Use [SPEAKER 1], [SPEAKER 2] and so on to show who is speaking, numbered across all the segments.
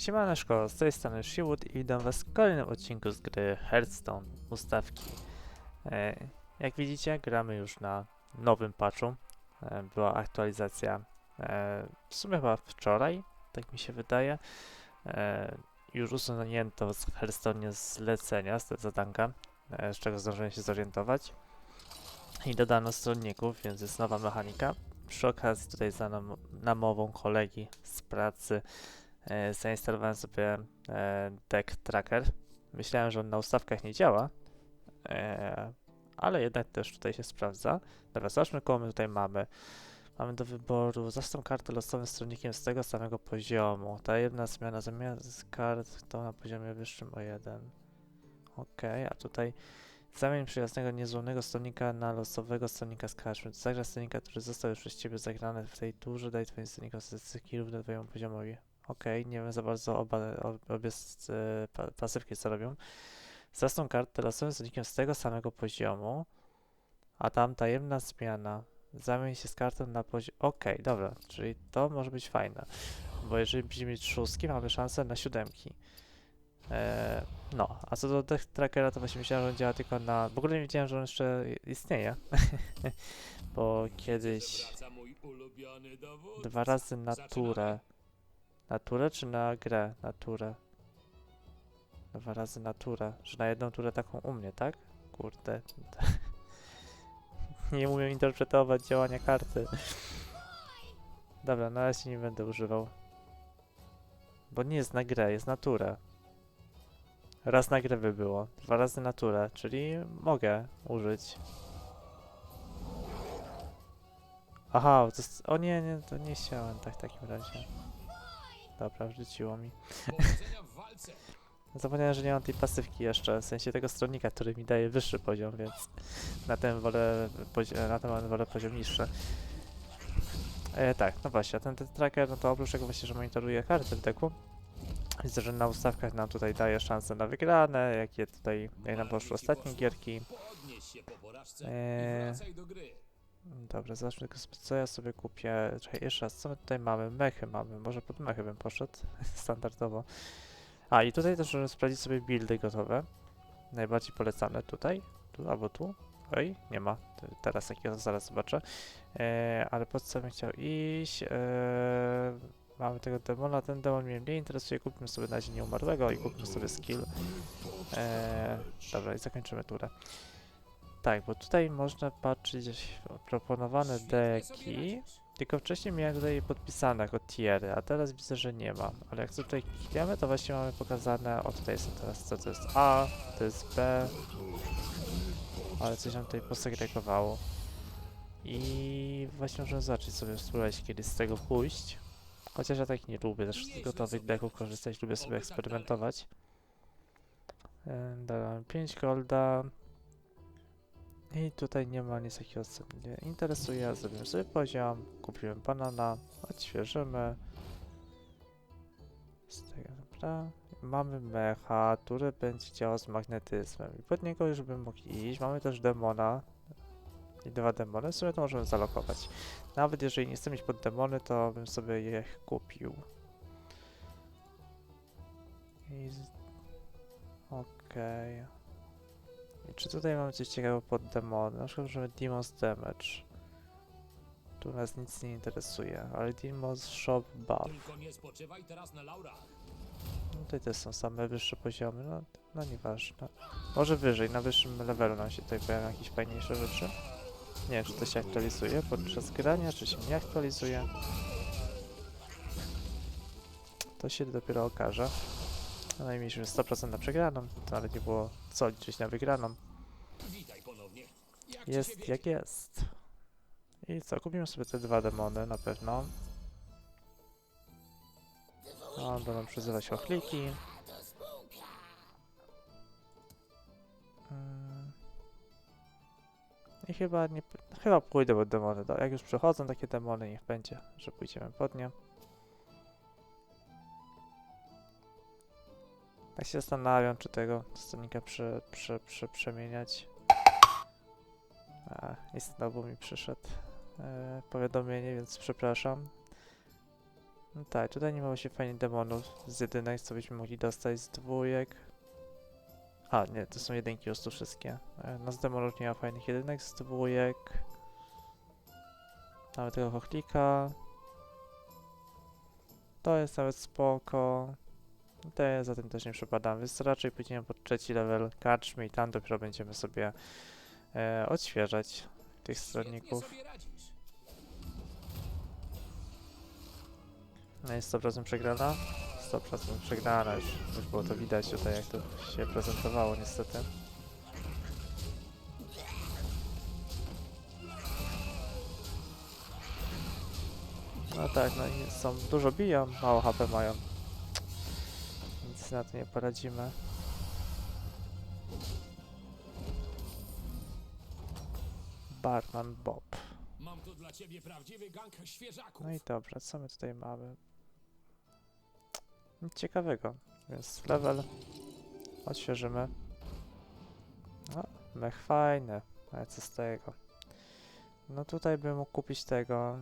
[SPEAKER 1] Siemaneczko, z tej strony Shiwood i witam was w kolejnym odcinku z gry Hearthstone Ustawki. E, jak widzicie, gramy już na nowym patchu. E, była aktualizacja e, w sumie chyba wczoraj, tak mi się wydaje. E, już usunięto z Hearthstone zlecenia z zadanka, e, z czego zdążyłem się zorientować. I dodano stronników, więc jest nowa mechanika. Przy okazji tutaj za nam, namową kolegi z pracy zainstalowałem sobie e, Deck Tracker. Myślałem, że on na ustawkach nie działa, e, ale jednak też tutaj się sprawdza. Dobra, zobaczmy, kogo my tutaj mamy. Mamy do wyboru zastąp kartę losowym stronnikiem z tego samego poziomu. Ta jedna zmiana zamiast kart to na poziomie wyższym o jeden. Ok, a tutaj zamień przyjaznego niezłomnego stronnika na losowego stronnika z karczmy. Zagra stronnika, który został już przez ciebie zagrany w tej turze, daj twoim stronnikom statystyki równe twojemu poziomowi. Okej, nie wiem za bardzo oba, ob- obie e, pa, pasywki co robią. Zastąp kartę losowym stronnikiem z tego samego poziomu, a tam tajemna zmiana. Zamień się z kartą na poziom... Okej, dobra, czyli to może być fajne, bo jeżeli będziemy mieć szóstki, mamy szansę na siódemki. Eee, no, a co do Death Trackera, to właśnie myślałem, że on działa tylko na... W ogóle nie wiedziałem, że on jeszcze istnieje, bo kiedyś dwa razy naturę. Naturę czy na grę? Naturę. Dwa razy naturę. Że na jedną turę taką u mnie, tak? Kurde. nie umiem interpretować działania karty. Dobra, na razie nie będę używał. Bo nie jest na grę, jest naturę. Raz na grę by było, dwa razy naturę, czyli mogę użyć. Aha, to jest... O nie, nie, to nie chciałem tak w takim razie. Dobra, wrzuciło mi. Zapomniałem, że nie mam tej pasywki jeszcze, w sensie tego stronnika, który mi daje wyższy poziom, więc na ten wolę, pozi- na ten wolę poziom niższy. E, tak, no właśnie, a ten, ten tracker, no to oprócz tego właśnie, że monitoruje karty w deku, widzę, że na ustawkach nam tutaj daje szanse na wygrane, jakie tutaj, jak nam poszły ostatnie gierki.
[SPEAKER 2] Podnieś się po porażce i wracaj do gry.
[SPEAKER 1] Dobra, zobaczmy co ja sobie kupię. Czekaj, jeszcze raz, co my tutaj mamy? Mechy mamy, może pod mechy bym poszedł, standardowo. A, i tutaj też możemy sprawdzić sobie buildy gotowe. Najbardziej polecane tutaj, tu albo tu. Oj, nie ma. Teraz jakiego zaraz zobaczę. E, ale po co bym chciał iść? E, mamy tego demona, ten demon mnie mniej interesuje. Kupmy sobie na razie nieumarłego i kupmy sobie skill. E, dobra, i zakończymy turę. Tak, bo tutaj można patrzeć proponowane deki, tylko wcześniej miałem tutaj podpisane jako tiery, a teraz widzę, że nie mam. Ale jak tutaj klikniemy, to właśnie mamy pokazane, o tutaj są teraz, co to jest A, to jest B, ale coś nam tutaj posegregowało. I właśnie możemy zacząć sobie spróbować kiedyś z tego pójść. Chociaż ja tak nie lubię też z gotowych deków korzystać, lubię sobie eksperymentować. E, Dałem 5 golda. I tutaj nie ma nic takiego, co mnie interesuje. Zrobimy sobie poziom, kupiłem banana, odświeżymy. Z tego, dobra. Mamy mecha, który będzie działał z magnetyzmem. I pod niego już bym mógł iść. Mamy też demona. I dwa demony, w sumie to możemy zalokować. Nawet jeżeli nie chcę mieć pod demony, to bym sobie je kupił. I... Okej. I czy tutaj mamy coś ciekawego pod demony? Na przykład możemy Demon's Damage. Tu nas nic nie interesuje, ale Demon's Shop Buff.
[SPEAKER 2] Tylko nie spoczywaj teraz na laurach.
[SPEAKER 1] No Tutaj też są same wyższe poziomy, no, no nieważne. Może wyżej, na wyższym levelu nam się tutaj pojawią jakieś fajniejsze rzeczy. Nie wiem, czy to się aktualizuje podczas grania, czy się nie aktualizuje. To się dopiero okaże. No i mieliśmy 100% na przegraną, to nawet nie było co liczyć na wygraną.
[SPEAKER 2] Witaj ponownie. Jak ci się
[SPEAKER 1] Jest
[SPEAKER 2] wiedzie?
[SPEAKER 1] jak jest. I co, kupimy sobie te dwa demony na pewno. On będą przyzywać ochliki. Mm. I chyba nie. Chyba pójdę pod demony. do- Jak już przychodzą takie demony, niech będzie, że pójdziemy pod nie. Tak się zastanawiam, czy tego stronnika prze, prze, prze, przemieniać. A, i znowu mi przyszedł e, powiadomienie, więc przepraszam. No tak, tutaj nie ma się fajnie demonów z jedynek, co byśmy mogli dostać z dwójek. A, nie, to są jedynki po prostu wszystkie. E, No z demonów nie ma fajnych jedynek, z dwójek. Mamy tego chochlika. To jest nawet spoko. Ja za tym też nie przepadam, więc raczej pójdziemy pod trzeci level karczmy i tam dopiero będziemy sobie e, odświeżać tych stronników. No jest 100% przegrana? 100% przegrana, już, już było to widać tutaj jak to się prezentowało niestety. No tak, no i są, dużo biją, mało HP mają. Nic na to nie poradzimy. Barman Bob.
[SPEAKER 2] Mam tu dla ciebie prawdziwy gang świeżaków.
[SPEAKER 1] No i dobrze, co my tutaj mamy? Nic ciekawego, więc level odświeżymy. No, mech fajny, ale co z tego? No tutaj bym mógł kupić tego,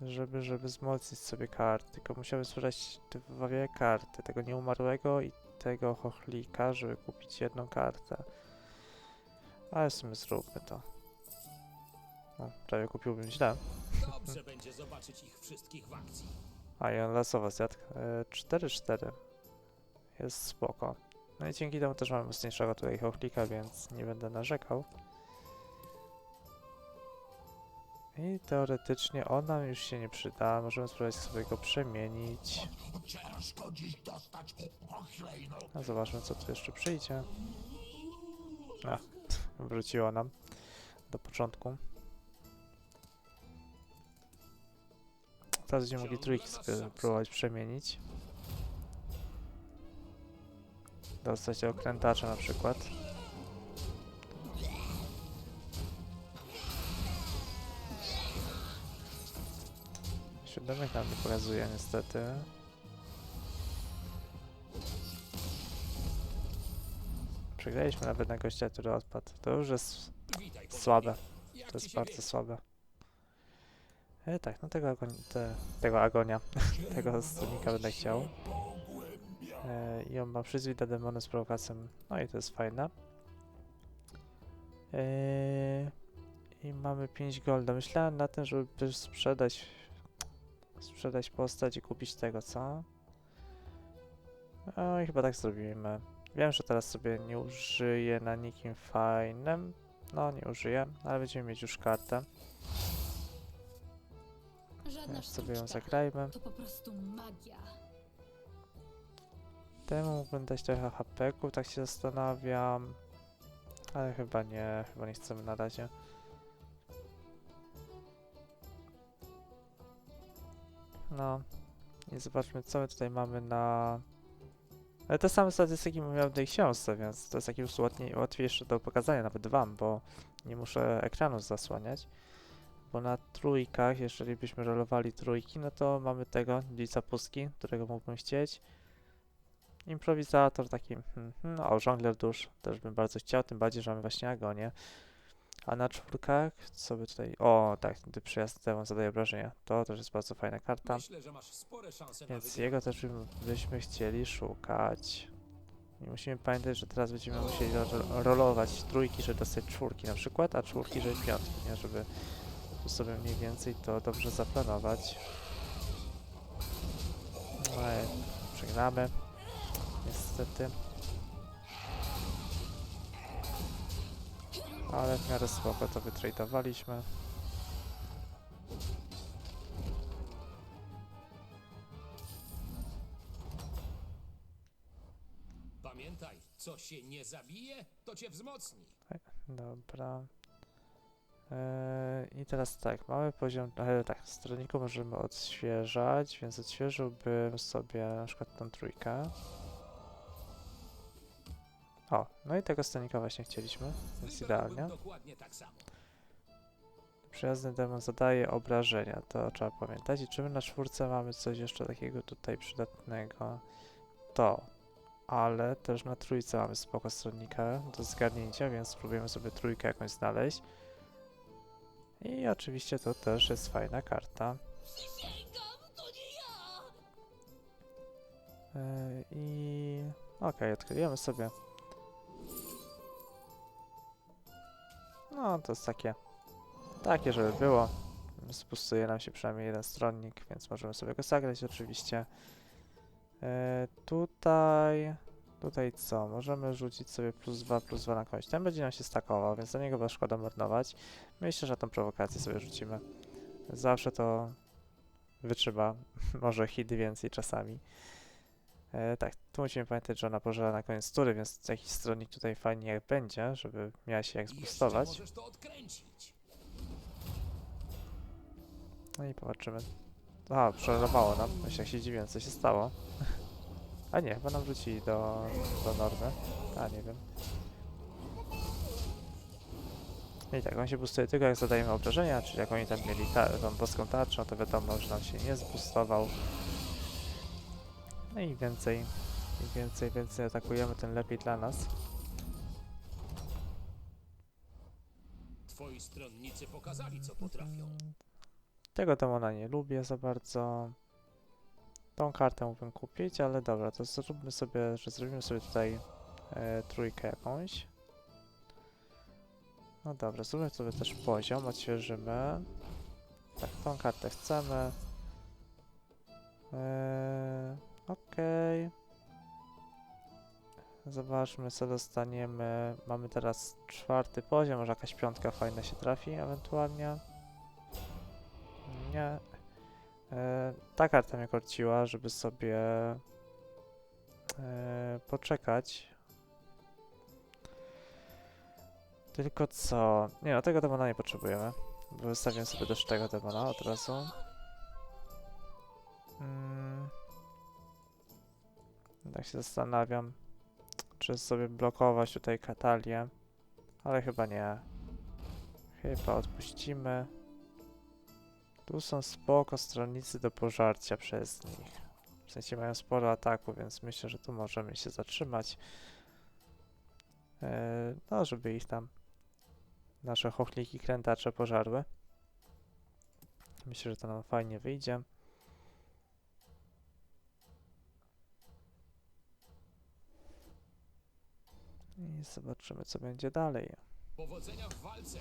[SPEAKER 1] żeby, żeby wzmocnić sobie karty, tylko musiałbym sprzedać dwie karty, tego nieumarłego i tego chochlika, żeby kupić jedną kartę. Ale w sumie zróbmy to. No, prawie kupiłbym źle.
[SPEAKER 2] Dobrze będzie zobaczyć ich wszystkich w akcji.
[SPEAKER 1] A i on losowo zjadł. E, 4-4. Jest spoko. No i dzięki temu też mamy mocniejszego tutaj chochlika, więc nie będę narzekał. I teoretycznie on nam już się nie przyda. Możemy spróbować sobie go przemienić. A zobaczmy co tu jeszcze przyjdzie. A, wróciło nam do początku. Teraz będziemy mogli trójki sobie próbować przemienić. Dostać okrętacza na przykład. Siódemek nam nie pokazuje niestety. Przegraliśmy nawet na gościa, który odpadł. To już jest słabe. To jest bardzo słabe. E, tak, no tego, te, tego agonia, tego stronnika będę chciał. E, I on ma przyzwita demony z prowokacją, no i to jest fajne. E, I mamy 5 golda. Myślałem na tym, żeby sprzedać sprzedać postać i kupić tego, co? No i chyba tak zrobimy. Wiem, że teraz sobie nie użyję na nikim fajnym. No, nie użyję, ale będziemy mieć już kartę.
[SPEAKER 3] Żadna
[SPEAKER 1] Więc sobie ją zagrajmy.
[SPEAKER 3] To po prostu magia.
[SPEAKER 1] Temu mógłbym dać trochę HP-ków, tak się zastanawiam. Ale chyba nie, chyba nie chcemy na razie. No. I zobaczmy, co my tutaj mamy na... Ale te same statystyki miałem w tej książce, więc to jest jakieś łatwiej, łatwiejsze do pokazania nawet wam, bo nie muszę ekranu zasłaniać. Bo na trójkach, jeżeli byśmy rolowali trójki, no to mamy tego lica pustki, którego mógłbym chcieć. Improwizator taki, hmm, hmm, o, żongler dusz też bym bardzo chciał, tym bardziej, że mamy właśnie agonię. A na czwórkach, co by tutaj, o tak, gdy przyjazd demon zadaje obrażenia, to też jest bardzo fajna karta,
[SPEAKER 2] Myślę, że masz spore szanse na
[SPEAKER 1] więc jego też byśmy chcieli szukać. I musimy pamiętać, że teraz będziemy musieli ro rolować trójki, żeby dostać czwórki na przykład, a czwórki, żeby piątki, nie? Żeby tu sobie mniej więcej to dobrze zaplanować. No i przegramy. Niestety. Ale w miarę spoko to wytradowaliśmy.
[SPEAKER 2] Pamiętaj, co się nie zabije, to cię wzmocni.
[SPEAKER 1] Dobra. Eee, I teraz tak, mamy poziom, e, tak, stronniku możemy odświeżać, więc odświeżyłbym sobie na przykład tą trójkę. O, no i tego stronnika właśnie chcieliśmy, więc idealnie. Przyjazny demon zadaje obrażenia, to trzeba pamiętać. I czy my na czwórce mamy coś jeszcze takiego tutaj przydatnego? To. Ale też na trójce mamy spoko stronnika do zgarnięcia, więc spróbujemy sobie trójkę jakąś znaleźć. I oczywiście to też jest fajna karta. Yy, I okej, odkryjemy sobie. No, to jest takie, takie, żeby było. Spustuje nam się przynajmniej jeden stronnik, więc możemy sobie go zagrać oczywiście. Yy, tutaj, tutaj co? Możemy rzucić sobie plus 2, plus 2 na kość. Ten będzie nam się stakował, więc do niego chyba szkoda marnować. Myślę, że tą prowokację sobie rzucimy. Zawsze to wytrzyma, może hit więcej czasami. E, tak, tu musimy pamiętać, że ona pożera na koniec tury, więc jakiś stronnik tutaj fajnie jak będzie, żeby miała się jak zbustować.
[SPEAKER 2] możesz to odkręcić.
[SPEAKER 1] No i popatrzymy. Aha, przelewało nam. Myślę, jak się dziwiłem, co się stało. A nie, chyba nam wrócili do, do normy. A, nie wiem. I tak, on się boostuje tylko jak zadajemy obrażenia, czyli jak oni tam mieli ta tą boską tarczę, no to wiadomo, że nam się nie zboostował. No i więcej, im więcej, więcej atakujemy, tym lepiej dla nas.
[SPEAKER 2] Twoi stronnicy pokazali, co potrafią.
[SPEAKER 1] Tego demona nie lubię za bardzo. Tą kartę mógłbym kupić, ale dobra, to zróbmy sobie, że zrobimy sobie tutaj e, trójkę jakąś. No dobra, zróbmy sobie też poziom, odświeżymy. Tak, tą kartę chcemy. E, Okej. Zobaczmy co dostaniemy. Mamy teraz czwarty poziom, może jakaś piątka fajna się trafi ewentualnie. Nie. E, ta karta mnie korciła, żeby sobie e, poczekać. Tylko co? Nie no, tego demona nie potrzebujemy. Bo wystawię sobie też tego demona od razu. Mm. Tak się zastanawiam, czy sobie blokować tutaj Katalię. Ale chyba nie. Chyba odpuścimy. Tu są spoko stronnicy do pożarcia przez nich. W sensie mają sporo ataku, więc myślę, że tu możemy się zatrzymać. Eee, no, żeby ich tam nasze chochliki krętacze pożarły. Myślę, że to nam fajnie wyjdzie. I zobaczymy, co będzie dalej.
[SPEAKER 2] Powodzenia w walce.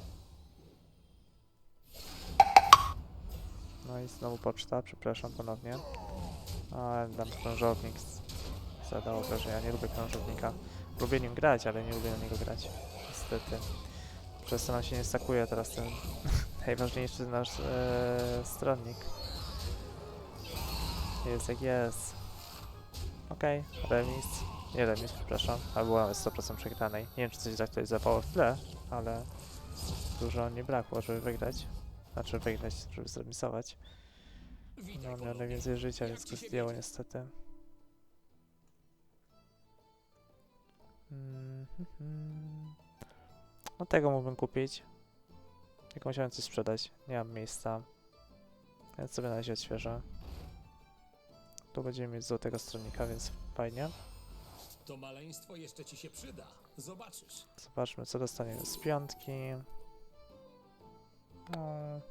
[SPEAKER 1] No i znowu poczta, przepraszam ponownie. A, dam krążownik. Zadał obrażenia. Nie lubię krążownika. Lubię nim grać, ale nie lubię na niego grać. Niestety. Przez to nam się nie stakuje teraz ten najważniejszy nasz e, stronnik. Jest jak jest. Okej, remis. Nie remis, przepraszam. Ale była nawet 100% przegranej. Nie wiem, czy coś zaktualizowało w tle, ale dużo nie brakło, żeby wygrać. Znaczy wygrać, żeby zremisować. No, miał najwięcej życia, więc go zdjęło niestety. Mhm. No tego mógłbym kupić. Tylko musiałem coś sprzedać. Nie mam miejsca. Więc sobie na razie odświeżę. Tu będziemy mieć złotego stronnika, więc fajnie.
[SPEAKER 2] To maleństwo jeszcze ci się przyda. Zobaczysz.
[SPEAKER 1] Zobaczmy, co dostaniemy z piątki. No,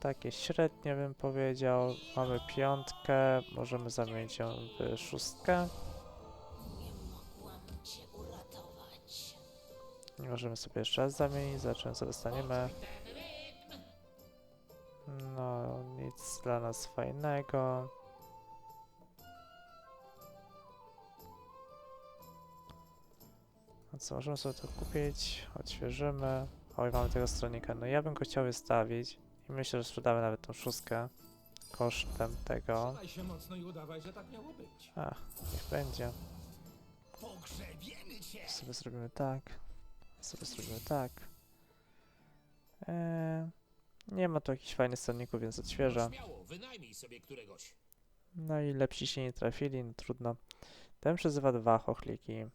[SPEAKER 1] takie średnie bym powiedział. Mamy piątkę, możemy zamienić ją w szóstkę.
[SPEAKER 3] Nie mogłam cię uratować.
[SPEAKER 1] Nie możemy sobie jeszcze raz zamienić, zobaczymy co dostaniemy. No, nic dla nas fajnego. A co, możemy sobie to kupić, odświeżymy. Oj, mamy tego stronnika. No ja bym go chciał wystawić i myślę, że sprzedamy nawet tą szóstkę kosztem tego.
[SPEAKER 4] Się mocno i udawaj, że tak miało być.
[SPEAKER 1] Ach, niech będzie.
[SPEAKER 5] Pogrzebiemy cię!
[SPEAKER 1] sobie zrobimy tak. sobie zrobimy tak. Eee, nie ma tu jakichś fajnych stronników, więc odświeżę.
[SPEAKER 2] Śmiało, wynajmij sobie któregoś.
[SPEAKER 1] No i lepsi się nie trafili, no trudno. Ten przezywa dwa chochliki.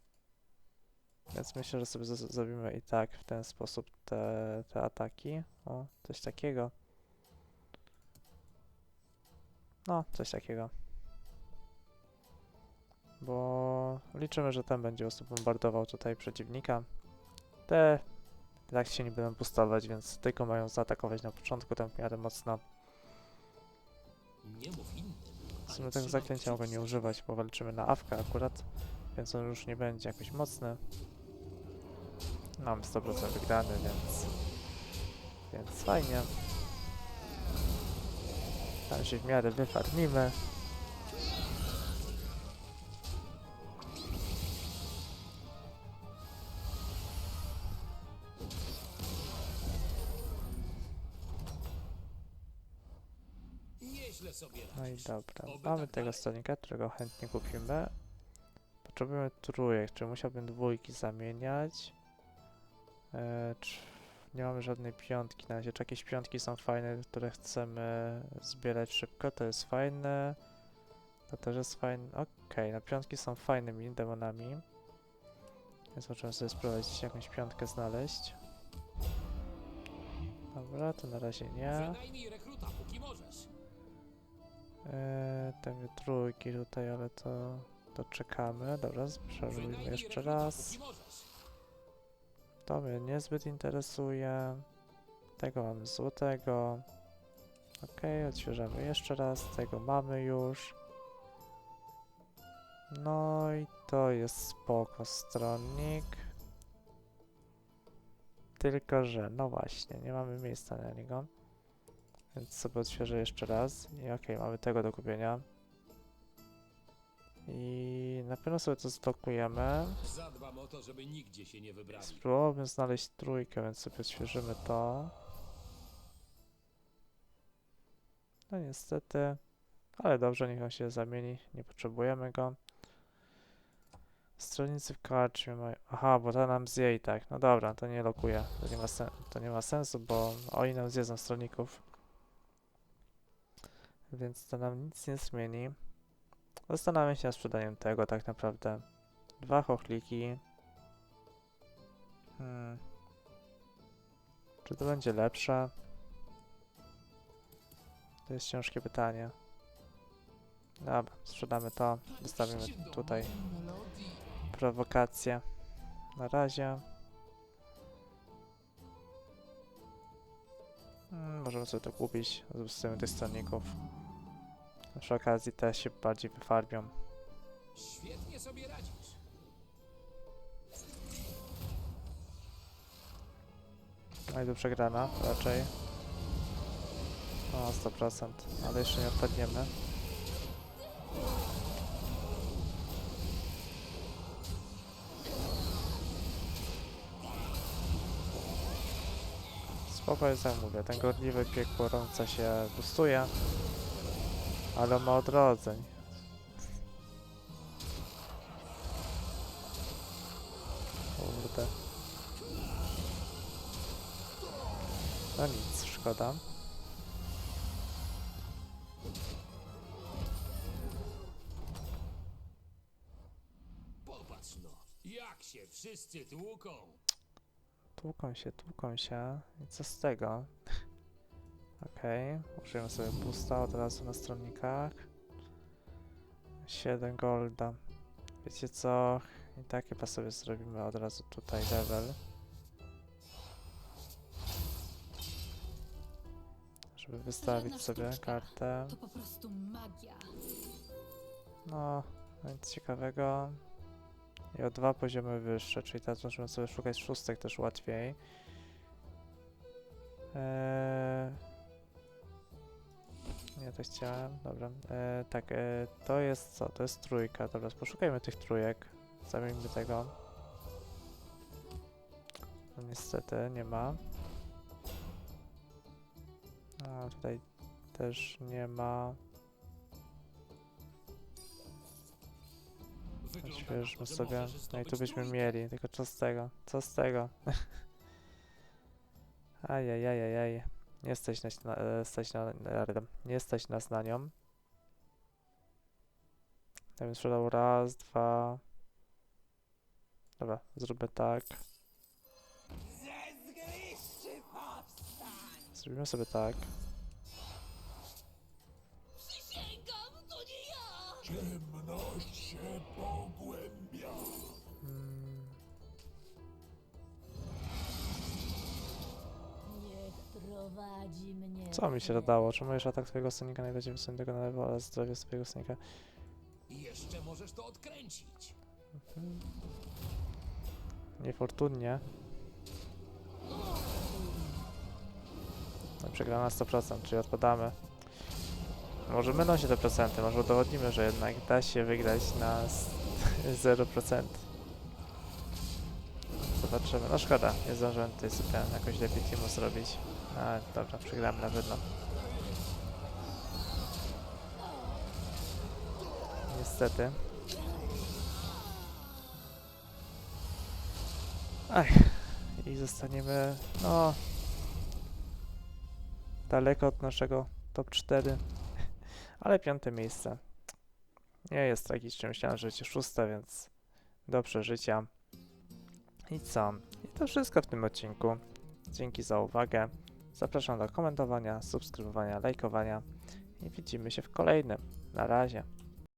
[SPEAKER 1] Więc myślę, że sobie zrobimy i tak w ten sposób te, te ataki. O, coś takiego. No, coś takiego. Bo liczymy, że ten będzie prostu bombardował tutaj przeciwnika. Te tak się nie będą boostować, więc tylko mają zaatakować na początku tam w miarę mocno. W sumie tego zaklęcia mogę nie używać, bo walczymy na awkę akurat, więc on już nie będzie jakoś mocny. Mam 100% wygrany, więc... Więc fajnie. Tam się w miarę wyfarmimy. No i dobra, mamy tego
[SPEAKER 2] dalej.
[SPEAKER 1] stonika, którego chętnie kupimy. Potrzebujemy trójek, czy musiałbym dwójki zamieniać? E, nie mamy żadnej piątki na razie. Czy jakieś piątki są fajne, które chcemy zbierać szybko? To jest fajne. To też jest fajne. Okej, no piątki są fajnymi demonami. Więc możemy sobie spróbować jakąś piątkę znaleźć. Dobra, to na razie nie. Eee, te trójki tutaj, ale to, to czekamy. Dobra,
[SPEAKER 2] Wynajmij
[SPEAKER 1] jeszcze raz. To mnie niezbyt interesuje. Tego mamy złotego. Okej, odświeżamy jeszcze raz. Tego mamy już. No i to jest spoko stronnik. Tylko, że no właśnie, nie mamy miejsca na niego. Więc sobie odświeżę jeszcze raz. I okej, mamy tego do kupienia. I na pewno sobie to zblokujemy.
[SPEAKER 2] Zadbam o to, żeby nigdzie się nie wybrali.
[SPEAKER 1] Spróbowałbym znaleźć trójkę, więc sobie odświeżymy to. No niestety. Ale dobrze, niech on się zamieni. Nie potrzebujemy go. Stronnicy w karczmie mają... Aha, bo to nam zje i tak. No dobra, to nie lokuję. To nie ma, sen... to nie ma sensu, bo oni nam zjedzą stronników. Więc to nam nic nie zmieni. Zastanawiam się nad sprzedaniem tego tak naprawdę. Dwa chochliki. Hmm. Czy to będzie lepsze? To jest ciężkie pytanie. Dobra, sprzedamy to. Zostawimy tutaj prowokację. Na razie. Hmm, możemy sobie to kupić. Zostawimy tych stronników. Przy okazji te się bardziej wyfarbią.
[SPEAKER 2] Świetnie sobie radzisz.
[SPEAKER 1] No i tu przegrana raczej. O, 100%, ale jeszcze nie odpadniemy. Spoko jest jak mówię, ten gorliwy piekło rąca się boostuje, ale ma odrodzeń. Kurde. No nic, szkoda.
[SPEAKER 2] Popatrz no, jak się wszyscy tłuką.
[SPEAKER 1] Tłuką się, tłuką się. I co z tego? Okej, użyjemy sobie boosta od razu na stronnikach. 7 golda. Wiecie co? I tak chyba sobie zrobimy od razu tutaj level. Żeby wystawić sobie kartę.
[SPEAKER 3] To po prostu magia.
[SPEAKER 1] No, nic ciekawego. I o dwa poziomy wyższe, czyli teraz możemy sobie szukać szóstek też łatwiej. Eee... Nie, to chciałem, dobra. Eee, tak, eee, to jest co? To jest trójka, dobra, poszukajmy tych trójek. Zamieńmy tego. No niestety, nie ma. A, tutaj też nie ma.
[SPEAKER 2] Że
[SPEAKER 1] sobie. No i tu byśmy mieli, tylko co z tego? Co z tego? Ajajajajaj. Nie stać nas na, e, stać na, nie stać nas na nią. Ja bym sprzedał raz, dwa. Dobra, zróbmy tak. Zrobimy sobie tak.
[SPEAKER 3] Przysięgam, to nie ja!
[SPEAKER 5] Ciemność się pogłębia.
[SPEAKER 1] Co mi się dodało? Czemu atak twojego Sonika najbardziej wysuniętego na lewo oraz zdrowie swojego Sonika?
[SPEAKER 2] Jeszcze możesz to odkręcić.
[SPEAKER 1] Mhm. Niefortunnie. No, Przegrana na 100%, czyli odpadamy. Może będą się te procenty, może udowodnimy, że jednak da się wygrać na s- 0%. Zobaczymy. No szkoda, nie zdążyłem tutaj sobie jakoś lepiej teamu zrobić. Ale dobra, przegramy na pewno. Niestety. Ach, i zostaniemy, no, daleko od naszego top 4, ale piąte miejsce. Nie jest tragicznie, myślałem, że będzie szóste, więc do przeżycia. I co? I to wszystko w tym odcinku. Dzięki za uwagę. Zapraszam do komentowania, subskrybowania, lajkowania i widzimy się w kolejnym. Na razie.